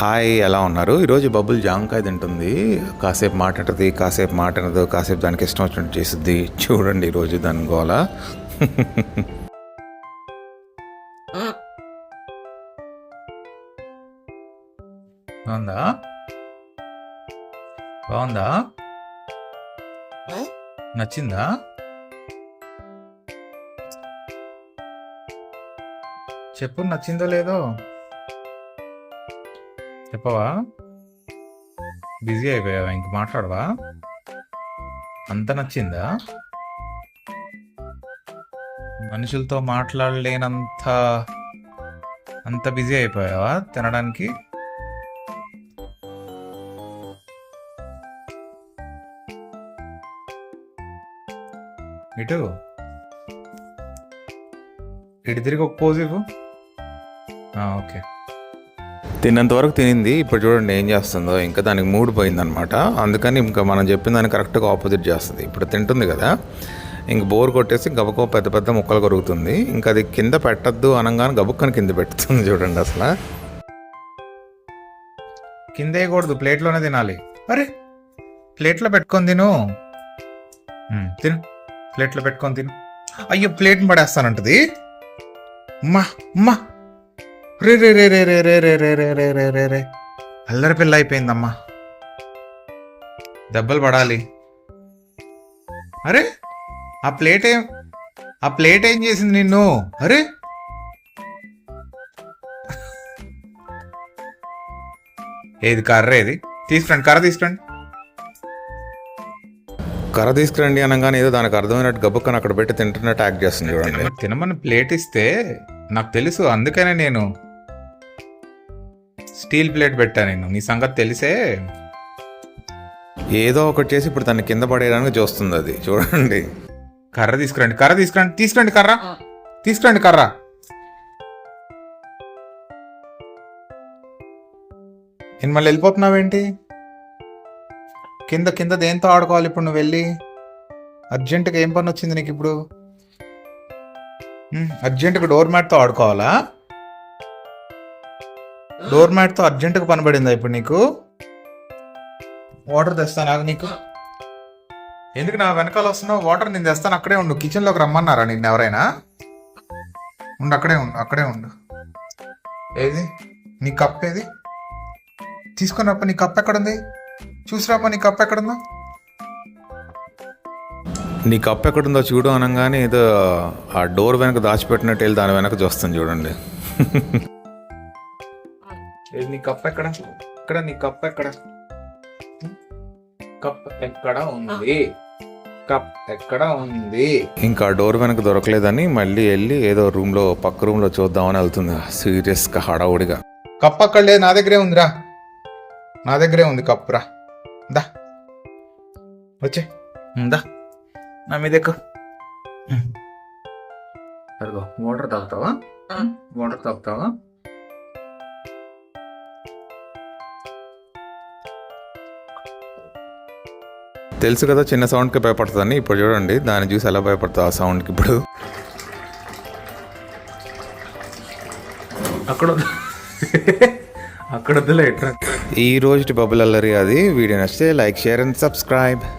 Hi ఎలా ఉన్నారు? ఈరోజు బబుల్ జాంకాయ తింటుంది. కాసేపు మాట్లాడుతుంది కాసేపు మాట్లాడదు కాసేపు దానికి ఇష్టం వచ్చినట్టు చేస్తుంది చూడండి ఈరోజు దాని గోల. బాగుందా? బాగుందా? నచ్చిందా? చెప్పు నచ్చిందో లేదో. చెప్పవా? బిజీ అయిపోయావా? ఇంక మాట్లాడవా? అంత నచ్చిందా? మనుషులతో మాట్లాడలేనంత అంత బిజీ అయిపోయావా తినడానికి? ఇటు. ఇటు తిరిగి ఒక పోజ్ ఇవ్వు. ఓకే. తిన్నంత వరకు తినింది ఇప్పుడు చూడండి ఏం చేస్తుందో ఇంకా దానికి మూడ్ పోయిందనమాట. అందుకని ఇంకా మనం చెప్పిన దానికి కరెక్ట్గా ఆపోజిట్ చేస్తుంది. ఇప్పుడు తింటుంది కదా ఇంక బోర్ కొట్టేసి గబకో పెద్ద పెద్ద ముక్కలు కొరుగుతుంది ఇంకా అది కింద పెట్టద్దు అనగానే గబుక్కని కింద పెడుతుంది చూడండి అసలు. కింద వేయకూడదు ప్లేట్లోనే తినాలి. అరే ప్లేట్లో పెట్టుకొని తిను. తిను. ప్లేట్లో పెట్టుకొని తిను. అయ్యో ప్లేట్ని పడేస్తానంటది. అమ్మా అమ్మా. రే రే రే రే రే రే రే రే రే రే రే రే రే అల్లరి పిల్ల అయిపోయిందమ్మా దెబ్బలు పడాలి అరే ఆ ప్లేట్ ఏం ఆ ప్లేట్ ఏం చేసింది నిన్ను అరే ఏది కర్ర ఏది తీసుకురండి కర్ర తీసుకురండి కర్ర తీసుకురండి అనగానే ఏదో దానికి అర్థమైనట్టు గబుక్కని అక్కడ పెట్టి తింటున్నట్టు యాక్ట్ చేస్తుంది చూడండి తినమని ప్లేట్ ఇస్తే నాకు తెలుసు అందుకనే నేను స్టీల్ ప్లేట్ పెట్టా నేను. నీ సంగతి తెలిసే? ఏదో ఒకటి చేసి ఇప్పుడు తన కింద పడేయడానికి చూస్తుంది అది. చూడండి. కర్ర తీసుకురండి కర్ర తీసుకురండి తీసుకురండి కర్ర. తీసుకురండి కర్ర. నేను మళ్ళీ వెళ్ళిపోతున్నావేంటి? కింద కింద దేంతో ఆడుకోవాలి ఇప్పుడు నువ్వు వెళ్ళి? అర్జెంటుగా ఏం పని వచ్చింది నీకు ఇప్పుడు? అర్జెంటుగా డోర్ మ్యాట్తో ఆడుకోవాలా? డోర్ మ్యాట్తో అర్జెంటుగా పని పడిందా ఇప్పుడు నీకు? వాటర్ తెస్తాను అది నీకు. ఎందుకు నా వెనకాల వస్తున్నావు? వాటర్ నేను తెస్తాను అక్కడే ఉండు. కిచెన్లోకి రమ్మన్నారా నిన్ను ఎవరైనా? ఉండు అక్కడే ఉండు అక్కడే ఉండు. ఏది? నీ కప్ ఏది? తీసుకొని రాప నీ కప్ ఎక్కడుంది? చూసిరాప నీ కప్ ఎక్కడుందో. నీ కప్ ఎక్కడుందో చూడు అనగానే ఏదో ఆ డోర్ వెనక దాచిపెట్టినట్టు వెళ్ళి దాని వెనక చూస్తాను చూడండి. నీ కప్ ఎక్కడ? ఇక్కడ నీ కప్ ఎక్కడ? కప్ ఎక్కడ ఉంది? కప్ ఎక్కడ ఉంది? ఇంకా డోర్ వెనక దొరకలేదని మళ్ళీ వెళ్ళి ఏదో రూమ్లో పక్క రూమ్లో చూద్దామని వెళ్తుంది సీరియస్గా హడావుడిగా. కప్ అక్కడ లేదు నా దగ్గరే ఉందిరా. నా దగ్గరే ఉంది కప్ రా. దా. వచ్చే. దా. నా మీద ఎక్కు అదిగో వాటర్ తాగుతావా? వాటర్ తాగుతావా? తెలుసు కదా చిన్న సౌండ్కి భయపడుతుందని ఇప్పుడు చూడండి దాన్ని చూసి ఎలా భయపడుతుంది ఆ సౌండ్కి ఇప్పుడు. అక్కడ అక్కడ ఈ రోజు బబుల్ అల్లరి అది. వీడియో నచ్చితే లైక్ షేర్ అండ్ సబ్స్క్రైబ్.